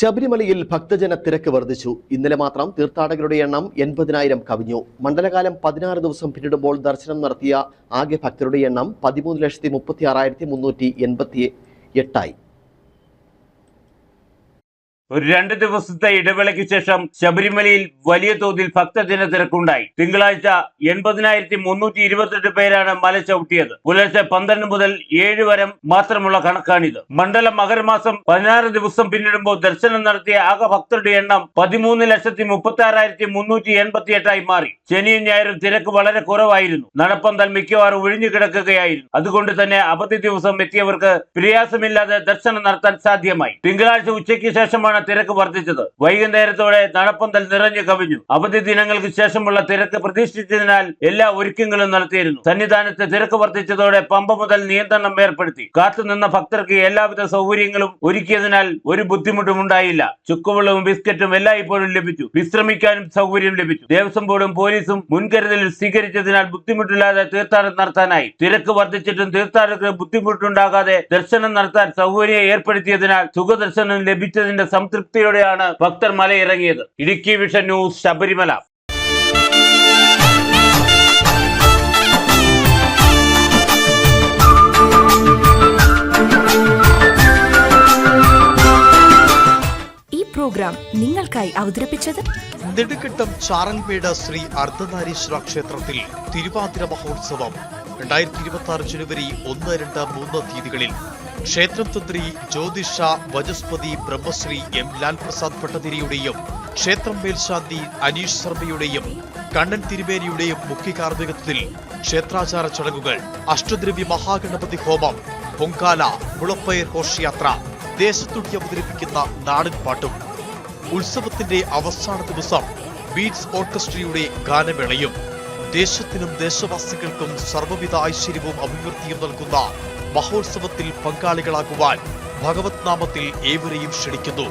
ശബരിമലയിൽ ഭക്തജന തിരക്ക് വർദ്ധിച്ചു. ഇന്നലെ മാത്രം തീർത്ഥാടകരുടെ എണ്ണം എൺപതിനായിരം കവിഞ്ഞു. മണ്ഡലകാലം പതിനാറ് ദിവസം പിന്നിടുമ്പോൾ ദർശനം നടത്തിയ ആകെ ഭക്തരുടെ എണ്ണം പതിമൂന്ന് ലക്ഷത്തി മുപ്പത്തി ആറായിരത്തി മുന്നൂറ്റി എൺപത്തി എട്ടായി ഒരു രണ്ട് ദിവസത്തെ ഇടവേളയ്ക്ക് ശേഷം ശബരിമലയിൽ വലിയ തോതിൽ ഭക്തജന തിരക്കുണ്ടായി തിങ്കളാഴ്ച എൺപതിനായിരത്തി മുന്നൂറ്റി ഇരുപത്തെട്ട് പേരാണ് മല ചവിട്ടിയത്. പുലർച്ചെ പന്ത്രണ്ട് മുതൽ ഏഴ് വരെ മാത്രമുള്ള കണക്കാണിത്. മണ്ഡലം മകരമാസം പതിനാറ് ദിവസം പിന്നിടുമ്പോൾ ദർശനം നടത്തിയ ആകെ ഭക്തരുടെ എണ്ണം പതിമൂന്ന് ലക്ഷത്തി മുപ്പത്തി ആറായിരത്തി മുന്നൂറ്റി എൺപത്തി എട്ടായി മാറി. ശനിയും ഞായറും തിരക്ക് വളരെ കുറവായിരുന്നു. നടപ്പന്തൽ മിക്കവാറും ഒഴിഞ്ഞു കിടക്കുകയായിരുന്നു. അതുകൊണ്ട് തന്നെ അവധി ദിവസം എത്തിയവർക്ക് പ്രയാസമില്ലാതെ ദർശനം നടത്താൻ സാധ്യമായി. തിങ്കളാഴ്ച ഉച്ചയ്ക്ക് ശേഷമാണ് തിരക്ക് വർദ്ധിച്ചത്. വൈകുന്നേരത്തോടെ നടപ്പന്തൽ നിറഞ്ഞു കവിഞ്ഞു. അവധി ദിനങ്ങൾക്ക് ശേഷമുള്ള തിരക്ക് പ്രതീക്ഷിച്ചതിനാൽ എല്ലാ ഒരുക്കങ്ങളും നടത്തിയിരുന്നു. സന്നിധാനത്ത് തിരക്ക് വർദ്ധിച്ചതോടെ പമ്പ മുതൽ നിയന്ത്രണം ഏർപ്പെടുത്തി. കാത്തുനിന്ന ഭക്തർക്ക് എല്ലാവിധ സൗകര്യങ്ങളും ഒരുക്കിയതിനാൽ ഒരു ബുദ്ധിമുട്ടും ഉണ്ടായില്ല. ചുക്കുവെള്ളവും ബിസ്ക്കറ്റും എല്ലാം ഇപ്പോഴും ലഭിച്ചു. വിശ്രമിക്കാനും സൗകര്യം ലഭിച്ചു. ദേവസ്വം ബോർഡും പോലീസും മുൻകരുതൽ സ്വീകരിച്ചതിനാൽ ബുദ്ധിമുട്ടില്ലാതെ തീർത്ഥാടനം നടത്താനായി. തിരക്ക് വർദ്ധിച്ചിട്ടും തീർത്ഥാടകർക്ക് ബുദ്ധിമുട്ടുണ്ടാകാതെ ദർശനം നടത്താൻ സൗകര്യം ഏർപ്പെടുത്തിയതിനാൽ സുഖദർശനം ലഭിച്ചതിന്റെ സംതൃപ്തിയോടെയാണ് ഭക്തർ മലയിറങ്ങിയത്. Idukki vision news Sabarimala. ഈ പ്രോഗ്രാം നിങ്ങൾക്കായി അവതരിപ്പിച്ചത് നെടുക്കിട്ടം ചാറൽമേട് ശ്രീ അർദ്ധനാരീശ്വര ക്ഷേത്രത്തിൽ തിരുവാതിര മഹോത്സവം. രണ്ടായിരത്തി ഇരുപത്തി ആറ് ജനുവരി ഒന്ന് രണ്ട് മൂന്ന് തീയതികളിൽ ക്ഷേത്രം തന്ത്രി ജ്യോതിഷ വജസ്പതി ബ്രഹ്മശ്രീ എം ലാൽ പ്രസാദ് ഭട്ടതിരിയുടെയും ക്ഷേത്രം മേൽശാന്തി അനീഷ് ശർമ്മയുടെയും കണ്ണൻ തിരുമേനിയുടെയും മുഖ്യ കാർമ്മികത്വത്തിൽ ക്ഷേത്രാചാര ചടങ്ങുകൾ അഷ്ടദ്രവ്യ മഹാഗണപതി ഹോമം പൊങ്കാല മുളപ്പയർ ഘോഷയാത്ര ദേശത്തുടി അവതരിപ്പിക്കുന്ന നാടൻ പാട്ടും ഉത്സവത്തിന്റെ അവസാന ദിവസം ബീറ്റ്സ് ഓർക്കസ്ട്രയുടെ ഗാനമേളയും ദേശത്തിനും ദേശവാസികൾക്കും സർവവിധ ഐശ്വര്യവും അഭിവൃദ്ധിയും നൽകുന്ന മഹോത്സവത്തിൽ പങ്കാളികളാകുവാൻ ഭഗവത് നാമത്തിൽ ഏവരെയും ക്ഷണിക്കുന്നു.